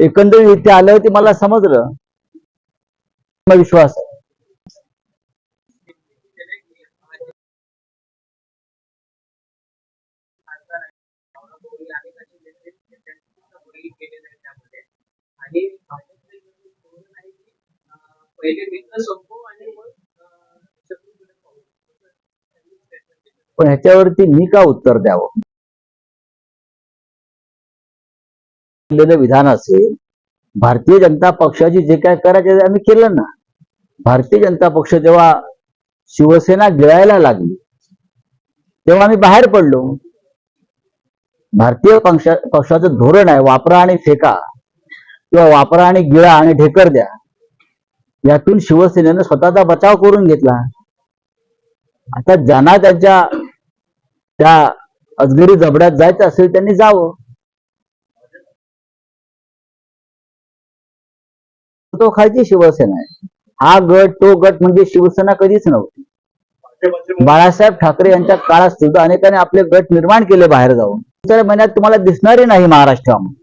एकंदरीत इथे आल्यावरती मला समजलं विश्वास आहे. आणि पण ह्याच्यावरती मी का उत्तर द्यावं केलेलं विधान असेल भारतीय जनता पक्षाची जे काय करायचे ते आम्ही केलं ना. भारतीय जनता पक्ष जेव्हा शिवसेना गिळायला लागली तेव्हा आम्ही बाहेर पडलो. भारतीय पक्षा पक्षाचं धोरण आहे वापरा आणि फेका किंवा वापरा आणि गिळा आणि ढेकर द्या. यातून शिवसेनेनं स्वतःचा बचाव करून घेतला. आता ज्यांना त्यांच्या त्या अजगरी जबड्यात जायचं असेल त्यांनी जावं. तो खालची शिवसेना आहे. हा गट तो गट म्हणजे शिवसेना कधीच नव्हती. बाळासाहेब ठाकरे यांच्या काळात सुद्धा अनेकांनी आपले गट निर्माण केले बाहेर जाऊन. दुसऱ्या महिन्यात तुम्हाला दिसणारही नाही महाराष्ट्रामध्ये.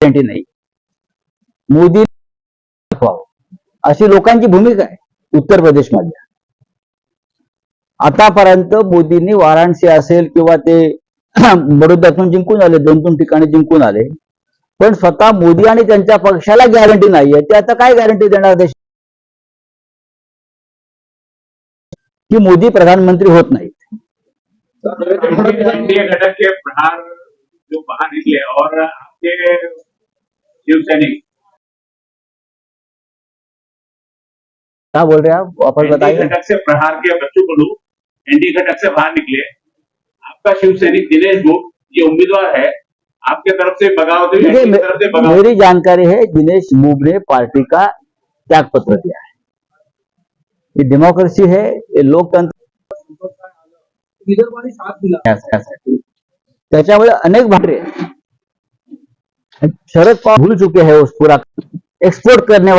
गॅरंटी नाही. मोदी. अशी लोकांची भूमिका आहे उत्तर प्रदेशमध्ये आतापर्यंत मोदींनी वाराणसी असेल किंवा ते बडोद्यातून जिंकून आले दोन दोन ठिकाणी जिंकून आले. पण स्वतः मोदी आणि त्यांच्या पक्षाला गॅरंटी नाहीये ते आता काय गॅरंटी देणार देश? की मोदी प्रधानमंत्री होत नाहीत. घटक के प्रहार जो बाहर निकले और आपके शिवसैनिक क्या बोल रहे हैं आप? वापस बताइए. घटक से प्रहार के बच्चों को एनडीए घटक से बाहर निकले. आपका शिवसैनिक दिनेश गुप्त ये उम्मीदवार है आपके तरफ़ से बगावत हुई तरफ़ से बगावत मेरी जानकारी है दिनेश मूब ने पार्टी का त्याग पत्र दिया है। ये डेमोक्रेसी है ये लोकतंत्र साथ दिला त्याच्यामुळे अनेक भांडरे शरद पवार भूल चुके हैं उस पूरा एक्सपोर्ट करने वाले